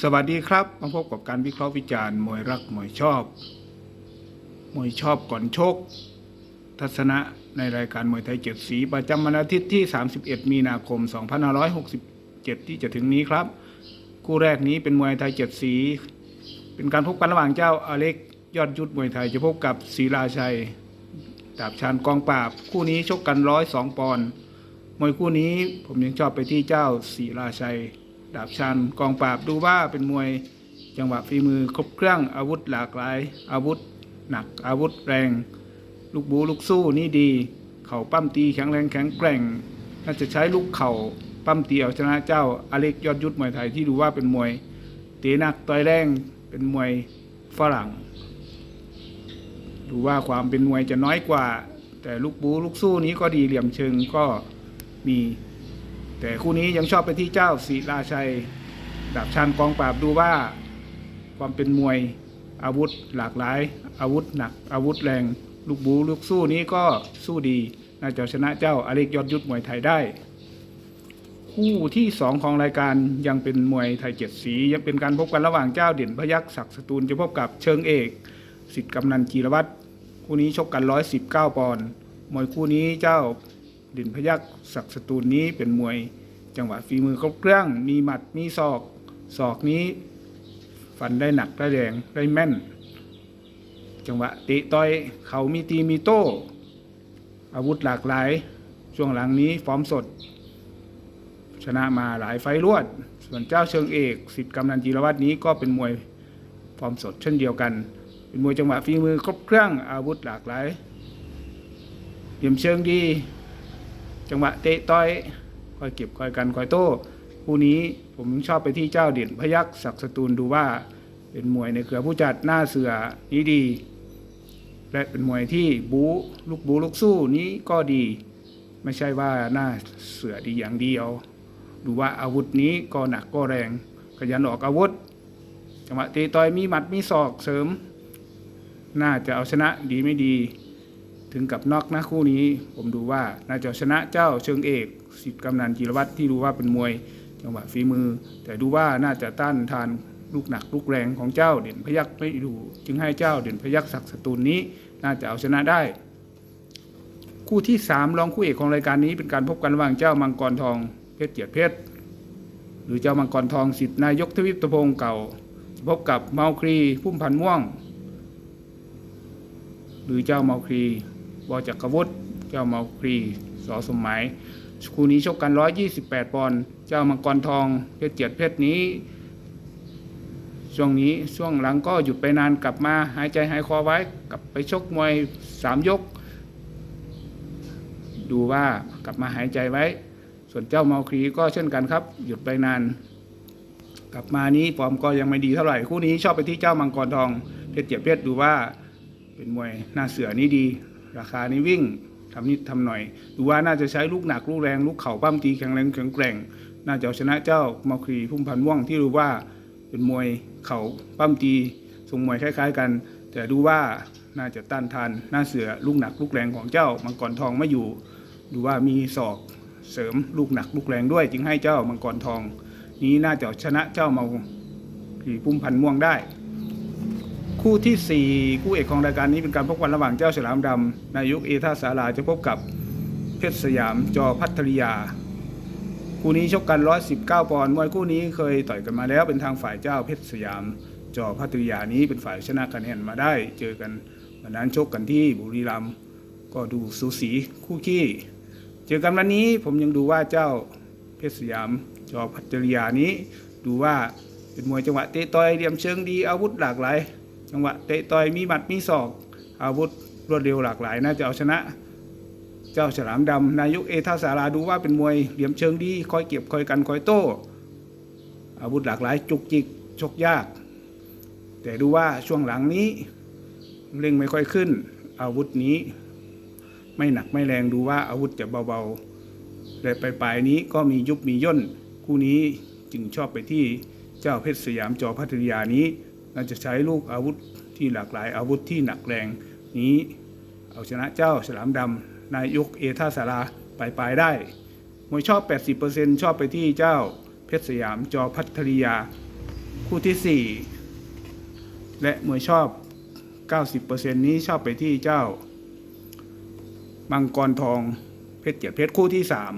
สวัสดีครับ มาพบกับการวิเคราะห์วิจารณ์มวยรักมวยชอบ มวยชอบก่อนชก ทัศนะในรายการมวยไทยเจ็ดสี ประจำวันอาทิตย์ที่ 31 มีนาคม 2567 ที่จะถึงนี้ครับ คู่แรกนี้เป็นมวยไทยเจ็ดสี เป็นการพบกันระหว่างเจ้าอเล็กยอดยุทธมวยไทยจะพบกับศรีราชัยดาบชานกองปราบ คู่นี้ชกกันร้อยสองปอนด์มวยคู่นี้ผมยังชอบไปที่เจ้าศรีราชัย ดาบชันกองปราบดูว่าเป็นมวยจังหวะฝีมือครบเครื่องอาวุธหลากหลาย อาวุธหนักอาวุธแรง ลูกบูลูกสู้นี่ดี เข่าปั้มตีแข็งแรงแข็งแกร่ง น่าจะใช้ลูกเข่าปั้มตีเอาชนะเจ้าอเล็กยอดยุทธมวยไทยที่ดูว่าเป็นมวยเตะหนักต่อยแรงเป็นมวยฝรั่ง ดูว่าความเป็นมวยจะน้อยกว่า แต่ลูกบูลูกสู้นี้ก็ดีเหลี่ยมเชิงก็มี แต่คู่นี้ยังชอบไปที่เจ้าศรีราชัยดาบชันกองปราบดูว่า ความเป็นมวยอาวุธหลากหลาย อาวุธหนัก อาวุธแรง ลูกบูลูกสู้นี้ก็สู้ดี น่าจะชนะเจ้าอเล็กยอดยุทธมวยไทยได้ คู่ที่สองของรายการยังเป็นมวยไทยเจ็ดสี ยังเป็นการพบกันระหว่างเจ้าเด่นพยักษ์ศักดิ์สตูลจะพบกับเชิงเอกสิทธิ์กำนันจีรวัตรคู่นี้ชกกันร้อยสิบเก้าปอนด์มวยคู่นี้เจ้า ด่นพยักศักสตูลนี้เป็นมวยจังหวะฝีมือครบเครื่อง มีหมัดมีศอกศอกนี้ ฟันได้หนักได้แรงได้แม่น จังหวะตะต่อยเขามีตีมีโต้ อาวุธหลากหลาย ช่วงหลังนี้ฟอร์มสด ชนะมาหลายไฟล์รวด ส่วนเจ้าเชิงเอกสิทธิ์กำนันจีรวัตรนี้ก็เป็นมวยฟอร์มสดเช่นเดียวกัน เป็นมวยจังหวะฝีมือครบเครื่องอาวุธหลากหลายเหลี่ยมเชิงดี จังหวะเตะต่อยคอยเก็บคอยกันคอยโต้คู่นี้ผมชอบไปที่เจ้าเด่นพยักศักสตูลดูว่าเป็นมวยในเครือผู้จัดหน้าเสือนี้ดี และเป็นมวยที่บูลูกบูลูกสู้นี้ก็ดี ไม่ใช่ว่าหน้าเสือดีอย่างเดียว ดูว่าอาวุธนี้ก็หนักก็แรงขยันออกอาวุธจังหวะตีต่อยมีหมัดมีศอกเสริม น่าจะเอาชนะดีไม่ดี ถึงกับน็อกนะคู่นี้ ผมดูว่าน่าจะชนะเจ้าเชิงเอกสิทธิ์กำนันจิรวัตรที่ดูว่าเป็นมวยจังหวะฝีมือ แต่ดูว่าน่าจะต้านทานลูกหนักลูกแรงของเจ้าเด่นพยักไม่ดูจึงให้เจ้าเด่นพยักศักดิ์สตูลนี้ น่าจะเอาชนะได้ คู่ที่สามรองคู่เอกของรายการนี้เป็นการพบกันระหว่างเจ้ามังกรทองเพชรเจียดเพชรหรือเจ้ามังกรทองสิทธินายกทวิปตะพงศ์เก่า พบกับเมาครีพุ่มพันม่วง หรือเจ้าเมาครี วจักรวุฒิเจ้าเมาครีสอสมหมายคู่นี้ชกกัน 128 ปอนด์เจ้ามังกรทองเพชรเจียดเพชรนี้ ช่วงนี้ช่วงหลังก็หยุดไปนานกลับมาหายใจหายคอไว้ กลับไปชกมวยสามยก ดูว่ากลับมาหายใจไว้ ส่วนเจ้าเมาครีก็เช่นกันครับ หยุดไปนาน กลับมานี้ฟอร์มก็ยังไม่ดีเท่าไหร่คู่นี้ชอบไปที่เจ้ามังกรทองเพชรเจียบเพชรดูว่าเป็นมวยหน้าเสือนี่ดี ราคานี้วิ่งทำนิดทำหน่อยดูว่าน่าจะใช้ลูกหนักลูกแรงลูกเข่าปั้มตีแข็งแรงแข็งแกร่ง น่าจะเอาชนะเจ้ามาครีพุ่มพันธ์ม่วงที่รู้ว่าเป็นมวยเข่าปั้มตีทรงมวยคล้าย ๆ กัน แต่ดูว่าน่าจะต้านทานหน้าเสือลูกหนักลูกแรงของเจ้ามังกรทองไม่อยู่ ดูว่ามีศอกเสริมลูกหนักลูกแรงด้วย จึงให้เจ้ามังกรทอง นี้น่าจะชนะเจ้าเมาครีพุ่มพันม่วงได้ คู่ที่ 4 คู่เอกของรายการนี้เป็นการพบกันระหว่างเจ้าฉลามดำนายกเอท่าสาราจะพบกับเพชรสยามจอพัทริยา คู่นี้ชกกัน 119 ปอนด์มวยคู่นี้เคยต่อยกันมาแล้วเป็นทางฝ่ายเจ้าเพชรสยาม จอพัทริยานี้เป็นฝ่ายชนะคะแนนมาได้ เจอกันวันนั้นชกกันที่บุรีรัมย์ก็ดูสูสีคู่ขี้ เจอกันวันนี้ผมยังดูว่าเจ้าเพชรสยามจอพัทริยานี้ ดูว่าเป็นมวยจังหวะเตะต่อยเหลี่ยมเชิงดีอาวุธหลากหลาย จังหวะเตะต่อยมีหมัดมีศอก อาวุธรวดเร็วหลากหลายน่าจะเอาชนะ เจ้าฉลามดำนายกเอท่าสาราดูว่าเป็นมวยเหลี่ยมเชิงดีคอยเก็บคอยกันคอยโต้ อาวุธหลากหลายจุกจิกชกยาก แต่ดูว่าช่วงหลังนี้เร่งไม่ค่อยขึ้น อาวุธนี้ ไม่หนักไม่แรงดูว่าอาวุธจะเบาๆแต่ปลายๆนี้ก็มียุบมีย่นคู่นี้จึงชอบไปที่เจ้าเพชรสยามจอพัทยานี้ น่าจะใช้ลูกอาวุธที่หลากหลายอาวุธที่หนักแรงนี้ เอาชนะเจ้าฉลามดำนายกเอท่าสาราไปลายได้มวยชอบ 80%ชอบไปที่เจ้าเพชรสยามจอพัทริยา คู่ที่สี่และมวยชอบ 90%นี้ชอบไปที่เจ้ามังกรทองเพชรเกียรติเพชรคู่ที่สาม